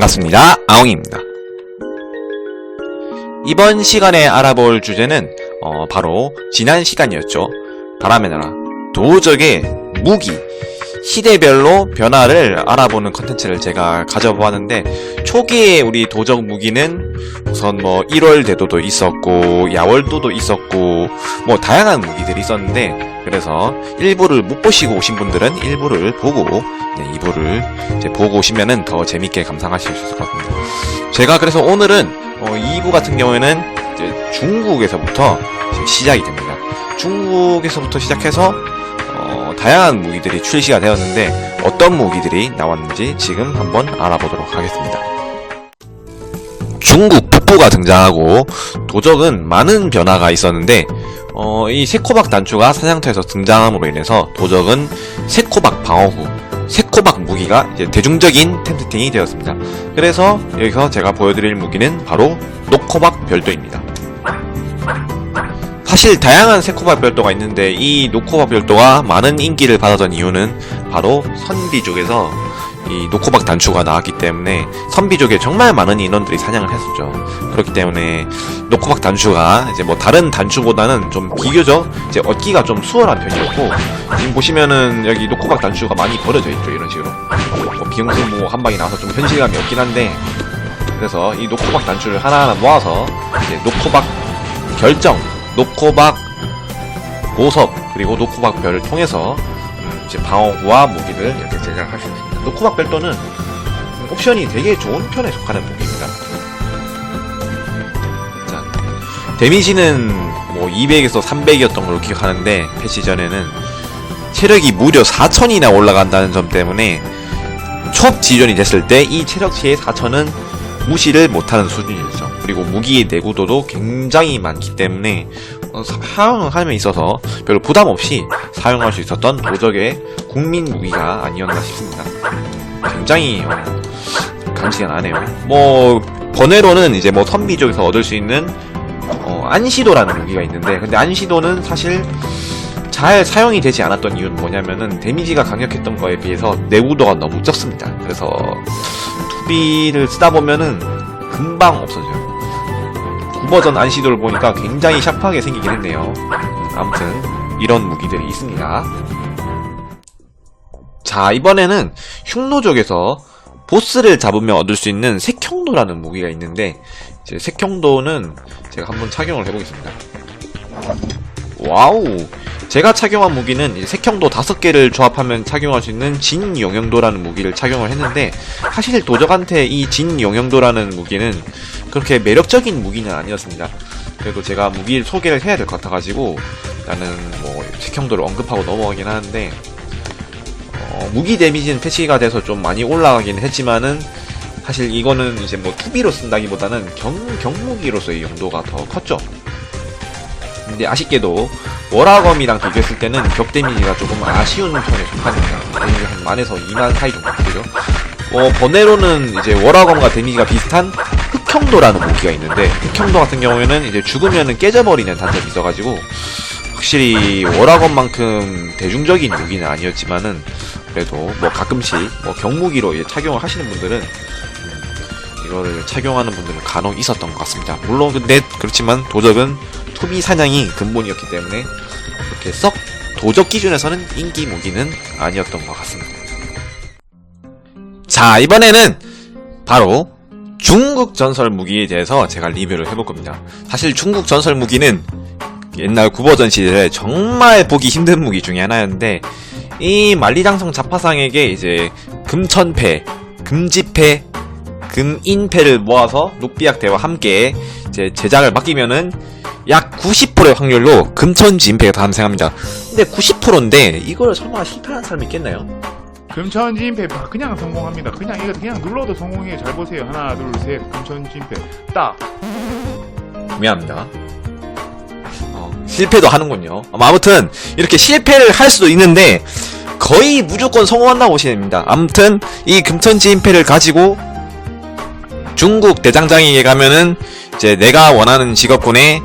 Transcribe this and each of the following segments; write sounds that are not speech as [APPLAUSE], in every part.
반갑습니다. 아웅입니다. 이번 시간에 알아볼 주제는 어, 바로 지난 시간이었죠. 바람의 나라 도적의 무기 시대별로 변화를 알아보는 컨텐츠를 제가 가져보았는데 초기에 우리 도적 무기는 우선 뭐 1월 대도도 있었고 야월도도 있었고 뭐 다양한 무기들이 있었는데 그래서 일부를 못 보시고 오신 분들은 일부를 보고 네, 2부를 이제 보고 오시면은 더 재밌게 감상하실 수 있을 것 같습니다. 제가 그래서 오늘은 어, 2부 같은 경우에는 중국에서부터 시작이 됩니다. 중국에서부터 시작해서 어, 다양한 무기들이 출시가 되었는데 어떤 무기들이 나왔는지 지금 한번 알아보도록 하겠습니다. 중국 북부가 등장하고 도적은 많은 변화가 있었는데 어, 이 세코박 단추가 사냥터에서 등장함으로 인해서 도적은 세코박 방어 후 세코박 무기가 이제 대중적인 템트팅이 되었습니다. 그래서 여기서 제가 보여드릴 무기는 바로 노코박 별도입니다. 사실 다양한 세코박 별도가 있는데 이 노코박 별도가 많은 인기를 받았던 이유는 바로 선비족에서 이 노코박 단추가 나왔기 때문에 선비족에 정말 많은 인원들이 사냥을 했었죠. 그렇기 때문에 노코박 단추가 이제 뭐 다른 단추보다는 좀 비교적 이제 얻기가 좀 수월한 편이었고 지금 보시면은 여기 노코박 단추가 많이 버려져 있죠 이런 식으로 뭐 비용수 뭐한 방이 나와서 좀 현실감이 없긴 한데 그래서 이 노코박 단추를 하나하나 모아서 이제 노코박 결정, 노코박 보석 그리고 노코박 별을 통해서 음, 이제 방어구와 무기를 이렇게 제작할 수 있습니다. 노코박 별도는 옵션이 되게 좋은 편에 속하는 무기입니다. 자, 데미지는 뭐 200에서 300이었던 걸로 기억하는데 패치 전에는 체력이 무려 4000이나 올라간다는 점 때문에 촉 지존이 됐을 때 이 체력치의 4000은 무시를 못하는 수준이었죠. 그리고 무기의 내구도도 굉장히 많기 때문에 어, 사- 사용함에 있어서 별로 부담 없이 사용할 수 있었던 도적의 국민 무기가 아니었나 싶습니다. 굉장히 어, 감지가 나네요. 뭐 번외로는 이제 뭐 선비족에서 얻을 수 있는 어, 안시도라는 무기가 있는데 근데 안시도는 사실 잘 사용이 되지 않았던 이유는 뭐냐면은 데미지가 강력했던 거에 비해서 내구도가 너무 적습니다. 그래서 투비를 쓰다 보면은 금방 없어져요. 9버전 안시도를 보니까 굉장히 샤프하게 생기긴 했네요. 음, 아무튼 이런 무기들이 있습니다. 자 이번에는 흉노족에서 보스를 잡으면 얻을 수 있는 색형도라는 무기가 있는데 색형도는 제가 한번 착용을 해보겠습니다. 와우 제가 착용한 무기는 색형도 다섯 개를 조합하면 착용할 수 있는 진용형도라는 무기를 착용을 했는데 사실 도적한테 이 진용형도라는 무기는 그렇게 매력적인 무기는 아니었습니다. 그래도 제가 무기를 소개를 해야 될 것 같아가지고 나는 뭐 색형도를 언급하고 넘어가긴 하는데 어, 무기 데미지는 패치가 돼서 좀 많이 올라가긴 했지만은 사실 이거는 이제 뭐 투비로 쓴다기보다는 경, 경무기로서의 용도가 더 컸죠. 근데 아쉽게도 워라검이랑 비교했을 때는 격 데미지가 조금 아쉬운 편에 속합니다. 데미지 한 만에서 2만 사이 정도 되죠. 어, 번외로는 이제 워라검과 데미지가 비슷한 흑형도라는 무기가 있는데 흑형도 같은 경우에는 이제 죽으면은 깨져버리는 단점이 있어가지고 확실히 워라검만큼 대중적인 무기는 아니었지만은 그래도 뭐 가끔씩 뭐 경무기로 이제 착용을 하시는 분들은 음, 이거를 착용하는 분들은 간혹 있었던 것 같습니다. 물론 근데 그렇지만 도적은 투비 사냥이 근본이었기 때문에 그렇게 썩 도적 기준에서는 인기 무기는 아니었던 것 같습니다. 자 이번에는 바로 중국 전설 무기에 대해서 제가 리뷰를 해볼 겁니다. 사실 중국 전설 무기는 옛날 구버전 시절에 정말 보기 힘든 무기 중에 하나였는데 이 만리장성 자파상에게 이제 금천패, 금지패, 금인패를 모아서 녹비약대와 함께 이제 제작을 맡기면은 약 90%의 확률로 금천지인패가 탄생합니다. 근데 90%인데 이걸 설마 실패한 사람이 있겠나요? 금천진패 그냥 성공합니다. 그냥 이거 그냥 눌러도 성공해. 잘 보세요. 하나, 둘, 셋. 금천진패 딱. 미안합니다. 어, 실패도 하는군요. 어, 아무튼 이렇게 실패를 할 수도 있는데 거의 무조건 성공한다고 보시면 됩니다. 아무튼 이 금천지인패를 가지고 중국 대장장에게 가면은 이제 내가 원하는 직업군의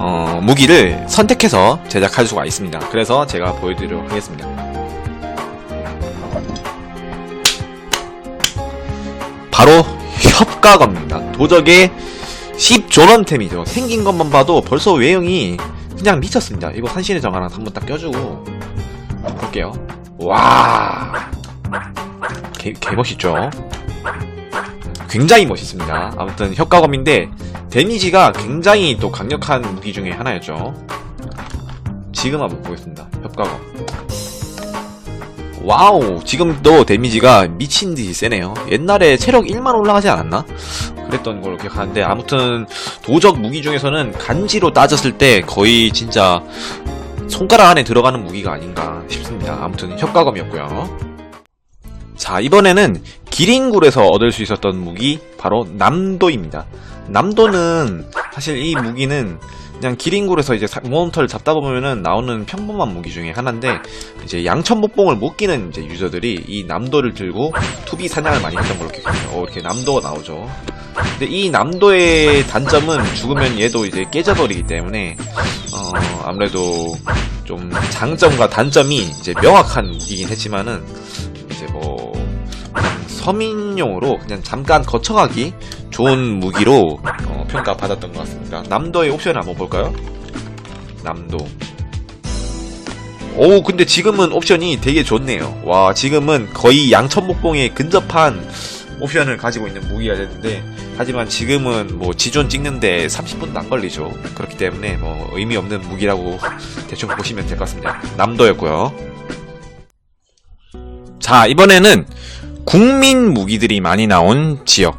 어, 무기를 선택해서 제작할 수가 있습니다. 그래서 제가 보여드리도록 하겠습니다. 바로 협가검입니다. 도적의 10존원템이죠. 생긴 것만 봐도 벌써 외형이 그냥 미쳤습니다. 이거 산신의 정 하나 한번 딱 껴주고 볼게요. 와, 개, 개 멋있죠? 굉장히 멋있습니다. 아무튼 협가검인데 데미지가 굉장히 또 강력한 무기 중에 하나였죠. 지금 한번 보겠습니다. 협가검. 와우, 지금도 데미지가 미친 듯이 세네요. 옛날에 체력 1만 올라가지 않았나? 그랬던 걸로 기억하는데 아무튼 도적 무기 중에서는 간지로 따졌을 때 거의 진짜 손가락 안에 들어가는 무기가 아닌가 싶습니다. 아무튼 협가검이었고요. 자, 이번에는 기린굴에서 얻을 수 있었던 무기 바로 남도입니다. 남도는 사실 이 무기는 그냥 기린굴에서 이제 사- 몬스터를 잡다 보면은 나오는 평범한 무기 중에 하나인데 이제 양천목봉을 못 끼는 이제 유저들이 이 남도를 들고 투비 사냥을 많이 했던 걸로 기억해요. 어, 이렇게 남도가 나오죠. 근데 이 남도의 단점은 죽으면 얘도 이제 깨져버리기 때문에 어, 아무래도 좀 장점과 단점이 이제 명확한 무기긴 했지만은 이제 뭐 서민용으로 그냥 잠깐 거쳐가기 좋은 무기로 어, 평가받았던 것 같습니다. 남도의 옵션을 한번 볼까요? 남도. 오, 근데 지금은 옵션이 되게 좋네요. 와, 지금은 거의 양천목봉에 근접한 옵션을 가지고 있는 무기가 됐는데, 하지만 지금은 뭐 지존 찍는데 30분도 안 걸리죠. 그렇기 때문에 뭐 의미 없는 무기라고 [LAUGHS] 대충 보시면 될 것 같습니다. 남도였고요. 자, 이번에는 국민 무기들이 많이 나온 지역.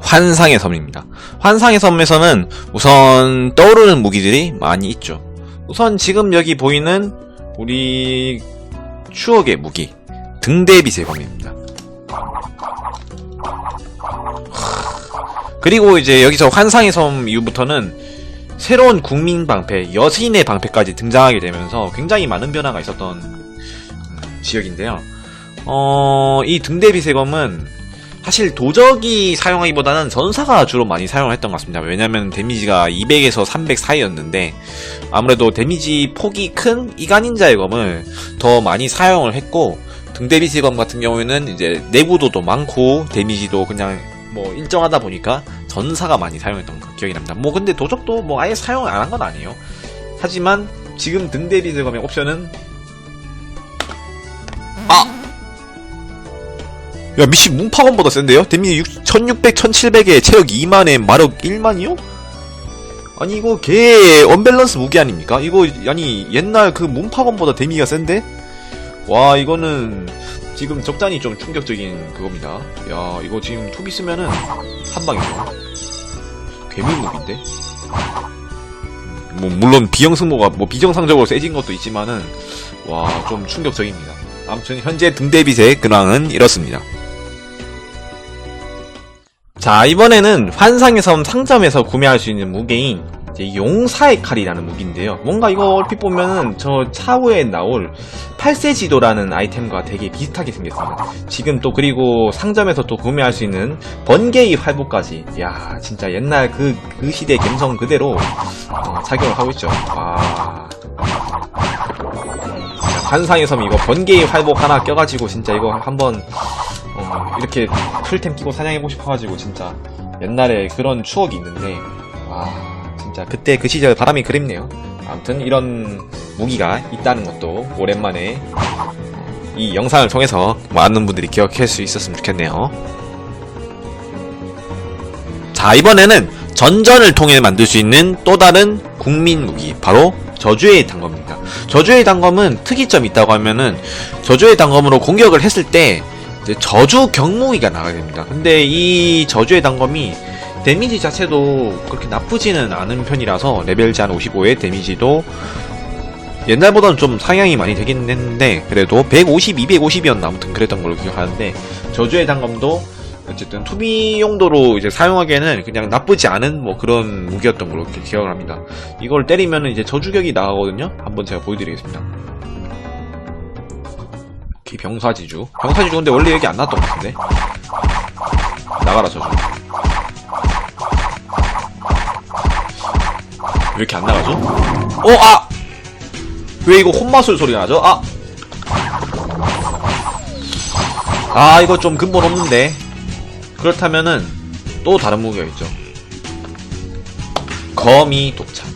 환상의 섬입니다. 환상의 섬에서는 우선 떠오르는 무기들이 많이 있죠. 우선 지금 여기 보이는 우리 추억의 무기. 등대비의 검입니다. 그리고 이제 여기서 환상의 섬 이후부터는 새로운 국민 방패, 여신의 방패까지 등장하게 되면서 굉장히 많은 변화가 있었던 음, 지역인데요. 어, 이 등대비의 검은 사실 도적이 사용하기보다는 전사가 주로 많이 사용을 했던 것 같습니다. 왜냐면 데미지가 200에서 300 사이였는데 아무래도 데미지 폭이 큰 이간인자의 검을 더 많이 사용을 했고 등대비의 검 같은 경우에는 이제 내구도도 많고 데미지도 그냥 뭐 일정하다 보니까 전사가 많이 사용했던 거 기억이 납니다. 뭐 근데 도적도 뭐 아예 사용 안 한 건 아니에요. 하지만 지금 등대비의 검의 옵션은 야 미씨 문파건보다 센데요? 데미지 6, 1600, 1700에 체력 2만에 마력 1만이요? 아니 이거 개 언밸런스 무기 아닙니까? 이거 아니 옛날 그 문파건보다 데미지가 센데? 와 이거는 지금 적잖이 좀 충격적인 그겁니다. 야 이거 지금 투비 쓰면은 한 방이죠. 괴물 무기인데? 뭐 물론 비형 승모가 뭐 비정상적으로 세진 것도 있지만은 와 좀 충격적입니다. 아무튼 현재 등대빛의 근황은 이렇습니다. 자 이번에는 환상의 섬 상점에서 구매할 수 있는 무게인 용사의 칼이라는 무기인데요. 뭔가 이거 얼핏 보면은 저 차후에 나올 팔세지도라는 아이템과 되게 비슷하게 생겼습니다. 지금 또 그리고 상점에서 또 구매할 수 있는 번개의 활보까지 야 진짜 옛날 그, 그 시대 감성 그대로 어, 착용을 하고 있죠. 와 환상의 섬 이거 번개의 활복 하나 껴가지고 진짜 이거 한번 어, 이렇게 풀템 끼고 사냥해보고 싶어가지고 진짜 옛날에 그런 추억이 있는데 와 진짜 그때 그 시절 바람이 그립네요. 아무튼 이런 무기가 있다는 것도 오랜만에 이 영상을 통해서 많은 분들이 기억할 수 있었으면 좋겠네요. 자 이번에는 전전을 통해 만들 수 있는 또 다른 국민 무기 바로 저주의 단검입니다. 저주의 단검은 특이점이 있다고 하면은 저주의 단검으로 공격을 했을 때 이제 저주 경무기가 나가게 됩니다. 근데 이 저주의 단검이 데미지 자체도 그렇게 나쁘지는 않은 편이라서 레벨 제한 55의 데미지도 옛날보다는 좀 상향이 많이 되긴 했는데 그래도 150, 250이었나 아무튼 그랬던 걸로 기억하는데 저주의 단검도 어쨌든 투비 용도로 이제 사용하기에는 그냥 나쁘지 않은 뭐 그런 무기였던 걸로 기억을 합니다. 이걸 때리면 이제 저주격이 나가거든요. 한번 제가 보여드리겠습니다. 이 병사지주. 병사지주 근데 원래 여기 안 나왔던 것 같은데? 나가라 저주. 왜 이렇게 안 나가죠? 어, 아! 왜 이거 혼마술 소리가 나죠? 아! 아, 이거 좀 근본 없는데. 그렇다면은, 또 다른 무기가 있죠. 거미 독창.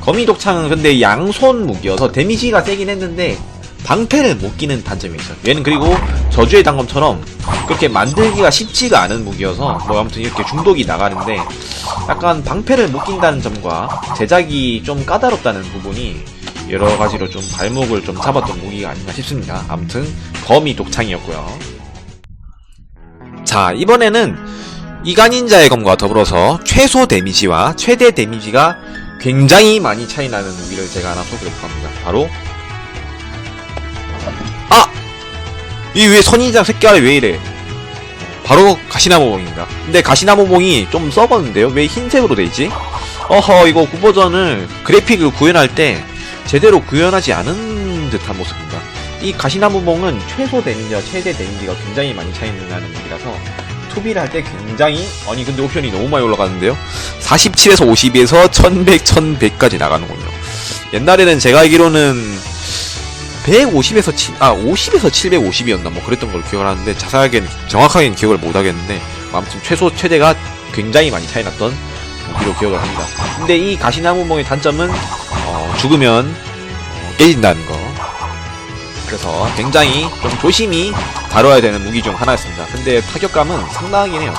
거미 독창은 근데 양손 무기여서 데미지가 세긴 했는데 방패를 못 끼는 단점이 있어요. 얘는 그리고 저주의 단검처럼 그렇게 만들기가 쉽지가 않은 무기여서 뭐 아무튼 이렇게 중독이 나가는데 약간 방패를 못 낀다는 점과 제작이 좀 까다롭다는 부분이 여러 가지로 좀 발목을 좀 잡았던 무기가 아닌가 싶습니다. 아무튼 거미 독창이었고요. 자 이번에는 이간인자의 검과 더불어서 최소 데미지와 최대 데미지가 굉장히 많이 차이 나는 무기를 제가 하나 소개해 볼까 합니다. 바로 이 왜 선인장 색깔이 왜 이래? 바로 가시나무봉입니다. 근데 가시나무봉이 좀 썩었는데요? 왜 흰색으로 돼 있지? 어허 이거 구버전을 그래픽을 구현할 때 제대로 구현하지 않은 듯한 모습입니다. 이 가시나무봉은 최소 데미지와 최대 데미지가 굉장히 많이 차이 나는 무기라서 투비를 할 때 굉장히 아니 근데 옵션이 너무 많이 올라가는데요 47에서 52에서 1100, 1100까지 나가는군요 옛날에는 제가 알기로는 150에서 7, 아 50에서 750이었나 뭐 그랬던 걸 기억을 하는데 자세하게는 정확하게는 기억을 못 하겠는데 뭐 아무튼 최소 최대가 굉장히 많이 차이 났던 무기로 기억을 합니다 근데 이 가시나무봉의 단점은 어, 죽으면 어, 깨진다는 거 그래서 굉장히 좀 조심히 다뤄야 되는 무기 중 하나였습니다. 근데 타격감은 상당하긴 해요.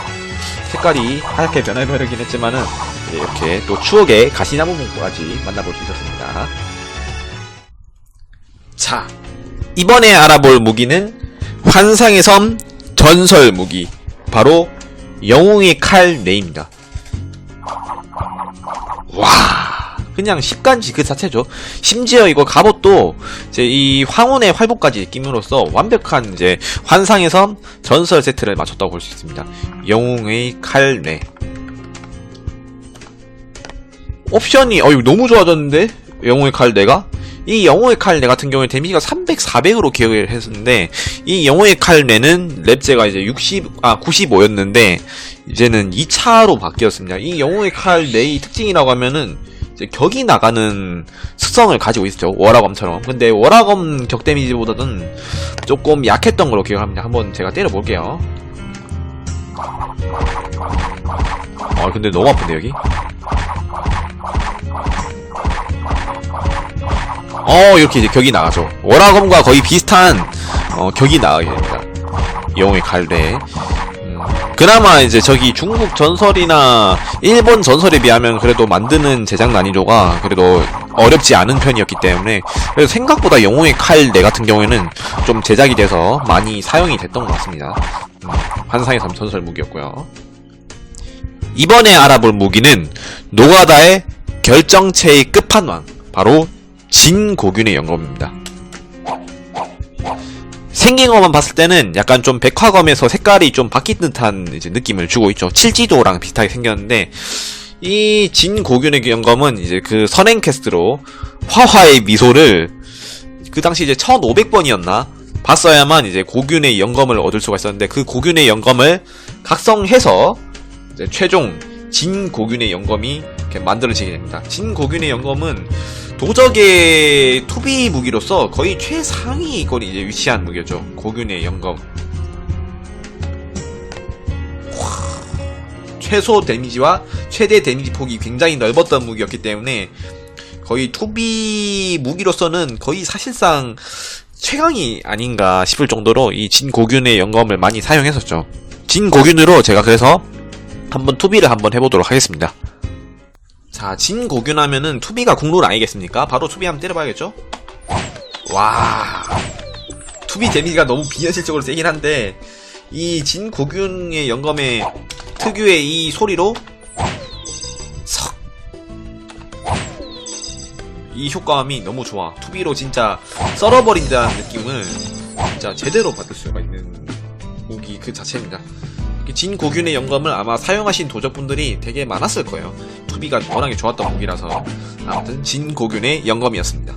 색깔이 하얗게 변해버리긴 했지만은 이렇게 또 추억의 가시나무 문구까지 만나볼 수 있었습니다. 자, 이번에 알아볼 무기는 환상의 섬 전설 무기 바로 영웅의 칼 네입니다. 와, 그냥 십간지 그 자체죠. 심지어 이거 갑옷도 이제 이 황혼의 활복까지 끼므로써 완벽한 이제 환상의 섬 전설 세트를 맞췄다고 볼 수 있습니다. 영웅의 칼 네. 옵션이 어 이거 너무 좋아졌는데 영웅의 칼네가 이 영웅의 칼네 같은 경우에 데미지가 300, 400으로 기억을 했었는데 이 영웅의 칼네는 랩제가 이제 60, 아 95였는데 이제는 2차로 바뀌었습니다. 이 영웅의 칼네의 특징이라고 하면은 이제 격이 나가는 특성을 가지고 있죠. 워라검처럼. 근데 워라검 격 데미지보다는 조금 약했던 걸로 기억합니다. 한번 제가 때려볼게요. 아 근데 너무 아픈데 여기? 어 이렇게 이제 격이 나가죠. 워라검과 거의 비슷한 어, 격이 나가게 됩니다. 영웅의 갈래. 음, 그나마 이제 저기 중국 전설이나 일본 전설에 비하면 그래도 만드는 제작 난이도가 그래도 어렵지 않은 편이었기 때문에 그래서 생각보다 영웅의 칼내 같은 경우에는 좀 제작이 돼서 많이 사용이 됐던 것 같습니다. 음, 환상의 섬 전설 무기였고요. 이번에 알아볼 무기는 노가다의 결정체의 끝판왕 바로 진고균의 영검입니다. 생긴 것만 봤을 때는 약간 좀 백화검에서 색깔이 좀 바뀐 듯한 이제 느낌을 주고 있죠. 칠지도랑 비슷하게 생겼는데 이 진고균의 영검은 이제 그 선행 퀘스트로 화화의 미소를 그 당시 이제 1500번이었나 봤어야만 이제 고균의 영검을 얻을 수가 있었는데 그 고균의 영검을 각성해서 최종 진고균의 이렇게 만들어지게 됩니다. 진고균의 영검은 도적의 투비 무기로서 거의 최상위 거리 이제 위치한 무기였죠. 고균의 영검. 와, 최소 데미지와 최대 데미지 폭이 굉장히 넓었던 무기였기 때문에 거의 투비 무기로서는 거의 사실상 최강이 아닌가 싶을 정도로 이 진고균의 영검을 많이 사용했었죠. 진고균으로 제가 그래서 한번 투비를 한번 해보도록 하겠습니다. 자, 진고균 하면은 투비가 국룰 아니겠습니까? 바로 투비 한번 때려봐야겠죠? 와. 투비 데미지가 너무 비현실적으로 세긴 한데, 이 진고균의 영검의 특유의 이 소리로, 석. 이 효과음이 너무 좋아. 투비로 진짜 썰어버린다는 느낌을 진짜 제대로 받을 수가 있는 무기 그 자체입니다. 진고균의 영검을 아마 사용하신 도적분들이 되게 많았을 거예요. 투비가 워낙에 좋았던 무기라서 아무튼 진고균의 영검이었습니다.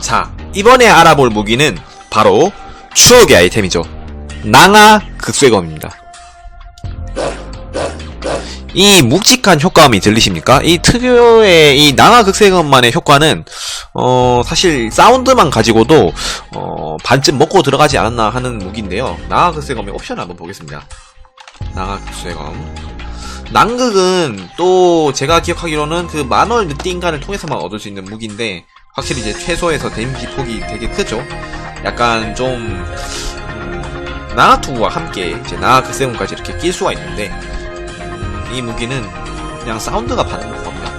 자, 이번에 알아볼 무기는 바로 추억의 아이템이죠. 낭아 극쇠검입니다. 이 묵직한 효과음이 들리십니까? 이 특유의 이 낭화 극세음만의 효과는 어 사실 사운드만 가지고도 어 반쯤 먹고 들어가지 않았나 하는 무기인데요. 낭화 극세음의 옵션 한번 보겠습니다. 낭화 극세음. 낭극은 또 제가 기억하기로는 그 만월 늑대인간을 통해서만 얻을 수 있는 무기인데 확실히 이제 최소에서 데미지 폭이 되게 크죠. 약간 좀 음, 나아투와 함께 이제 나아 극세음까지 이렇게 낄 수가 있는데 음, 이 무기는 그냥 사운드가 받는 겁니다.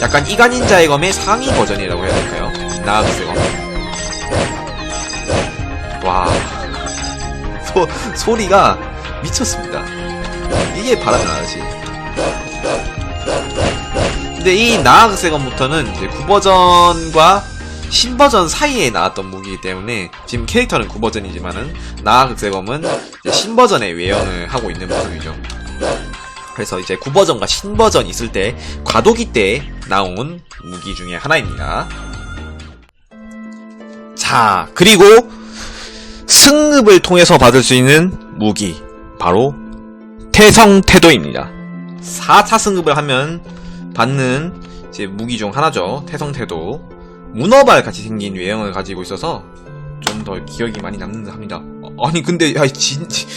약간 이간인자의 검의 상위 버전이라고 해야 될까요? 나아 극세검. 와 소, 소리가 미쳤습니다. 이게 바람이 나지. 근데 이 나아극세건부터는 이제 9버전과 신버전 사이에 나왔던 무기이기 때문에 지금 캐릭터는 9버전이지만은 나아극세검은 이제 신버전의 외형을 하고 있는 모습이죠. 그래서 이제 9버전과 신버전 있을 때 과도기 때 나온 무기 중에 하나입니다. 자, 그리고 승급을 통해서 받을 수 있는 무기 바로 태성 태도입니다. 4차 승급을 하면 받는 이제 무기 중 하나죠. 태성 태도. 문어발 같이 생긴 외형을 가지고 있어서 좀 더 기억이 많이 남는 듯 합니다. 어, 아니 근데 야 진, 진-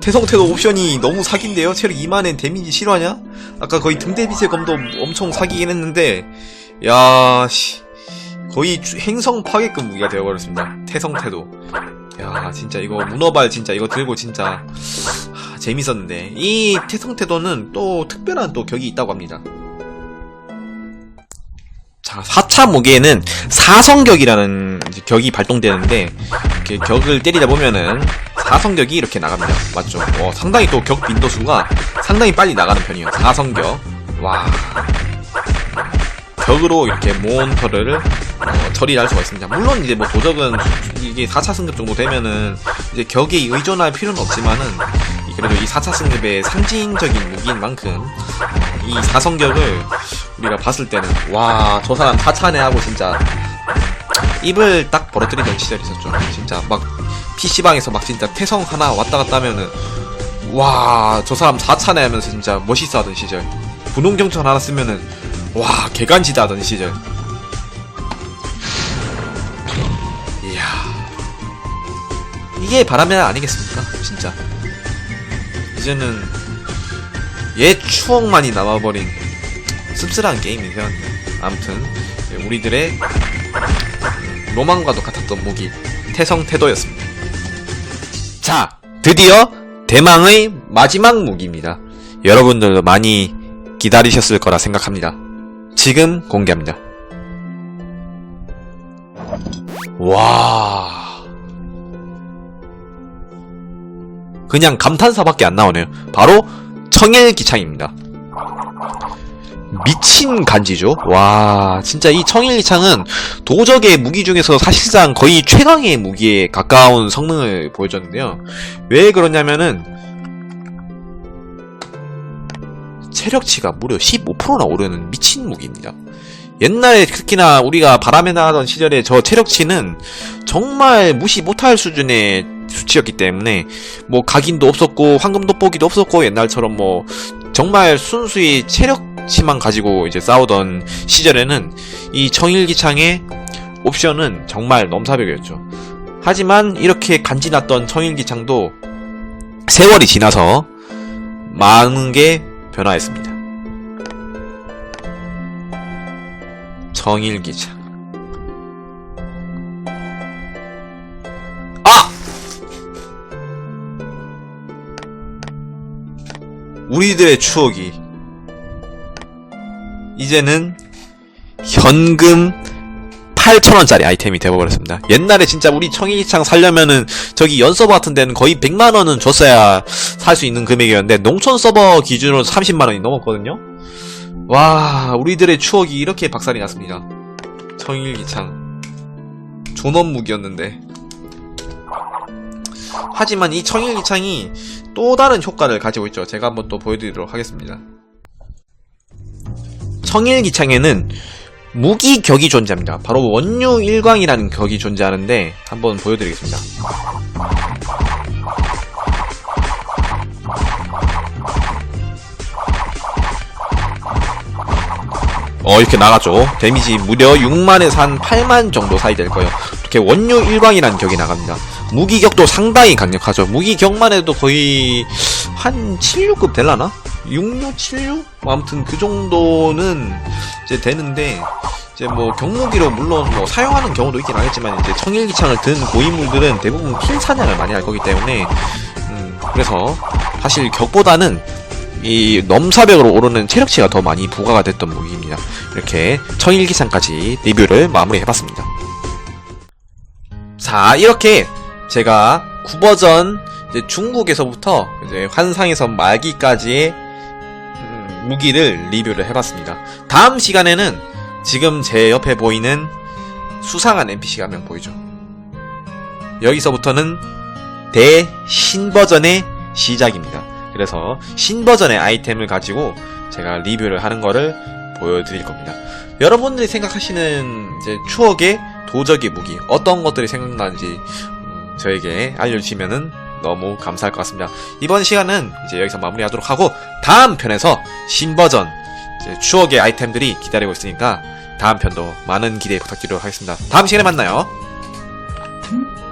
태성 태도 옵션이 너무 사기인데요. 체력 2만엔 데미지 실화냐? 아까 거의 등대빛의 검도 엄청 사기긴 했는데 야 씨. 거의 주- 행성 파괴급 무기가 되어버렸습니다. 태성 태도. 야 진짜 이거 문어발 진짜 이거 들고 진짜 하, 재밌었는데 이 태성 태도는 또 특별한 또 격이 있다고 합니다. 자 4차 무기에는 사성격이라는 격이 발동되는데 이렇게 격을 때리다 보면은 사성격이 이렇게 나갑니다. 맞죠? 어, 상당히 또 격 빈도수가 상당히 빨리 나가는 편이에요. 사성격. 와. 격으로 이렇게 몬터를 어, 처리할 수가 있습니다. 물론 이제 뭐 도적은 이게 4차 승급 정도 되면은 이제 격에 의존할 필요는 없지만은 그래도 이 4차 승급의 상징적인 무기인 만큼 이 사성격을 우리가 봤을 때는 와 저 사람 4차네 하고 진짜 입을 딱 벌어뜨리던 시절이 있었죠. 진짜 막 PC방에서 막 진짜 태성 하나 왔다 갔다 하면은 와 저 사람 4차네 하면서 진짜 멋있어 하던 시절 분홍경천 하나 쓰면은 와 개간지다 하던 시절 이게 바람의 날 아니겠습니까? 진짜. 이제는 옛 추억만이 남아버린 씁쓸한 게임이 되었네요 아무튼 우리들의 로망과도 같았던 무기 태성 태도였습니다. 자 드디어 대망의 마지막 무기입니다. 여러분들도 많이 기다리셨을 거라 생각합니다. 지금 공개합니다. 와. 그냥 감탄사밖에 안 나오네요. 바로 청일기창입니다. 미친 간지죠? 와, 진짜 이 청일기창은 도적의 무기 중에서 사실상 거의 최강의 무기에 가까운 성능을 보여줬는데요. 왜 그러냐면은 체력치가 무려 15%나 오르는 미친 무기입니다. 옛날에 특히나 우리가 바람에 나가던 시절에 저 체력치는 정말 무시 못할 수준의 수치였기 때문에 뭐 각인도 없었고 황금 돋보기도 없었고 옛날처럼 뭐 정말 순수히 체력치만 가지고 이제 싸우던 시절에는 이 청일기창의 옵션은 정말 넘사벽이었죠. 하지만 이렇게 간지났던 청일기창도 세월이 지나서 많은 게 변화했습니다. 정일기차. 우리들의 추억이 이제는 현금 8,000원짜리 아이템이 되어버렸습니다. 옛날에 진짜 우리 청일기창 살려면은 저기 연 서버 같은 데는 거의 100만원은 줬어야 살 수 있는 금액이었는데 농촌 서버 기준으로 30만원이 넘었거든요? 와, 우리들의 추억이 이렇게 박살이 났습니다. 청일기창. 존엄 무기였는데. 하지만 이 청일기창이 또 다른 효과를 가지고 있죠. 제가 한번 또 보여드리도록 하겠습니다. 청일기창에는 무기 격이 존재합니다. 바로 원유 일광이라는 격이 존재하는데 한번 보여드리겠습니다. 어 이렇게 나가죠 데미지 무려 6만에서 한 8만 정도 사이 될 거예요 이렇게 원유 일광이라는 격이 나갑니다 무기격도 상당히 강력하죠 무기격만 해도 거의 한 76급 될라나? 66, 76? 뭐 아무튼 그 정도는 이제 되는데 이제 뭐 경무기로 물론 뭐 사용하는 경우도 있긴 하겠지만 이제 청일기창을 든 고인물들은 대부분 킬 사냥을 많이 할 거기 때문에 음 그래서 사실 격보다는 이 넘사벽으로 오르는 체력치가 더 많이 부과가 됐던 무기입니다. 이렇게 청일기창까지 리뷰를 마무리해봤습니다. 자 이렇게 제가 9버전 이제 중국에서부터 이제 환상에서 말기까지의 음, 무기를 리뷰를 해봤습니다. 다음 시간에는 지금 제 옆에 보이는 수상한 NPC가 한 명 보이죠. 여기서부터는 대신버전의 시작입니다. 그래서 신버전의 아이템을 가지고 제가 리뷰를 하는 거를 보여드릴 겁니다. 여러분들이 생각하시는 이제 추억의 도적의 무기 어떤 것들이 생각나는지 음, 저에게 알려주시면은 너무 감사할 것 같습니다. 이번 시간은 이제 여기서 마무리하도록 하고 다음 편에서 신버전 추억의 아이템들이 기다리고 있으니까 다음 편도 많은 기대 부탁드리도록 하겠습니다. 다음 시간에 만나요. 음?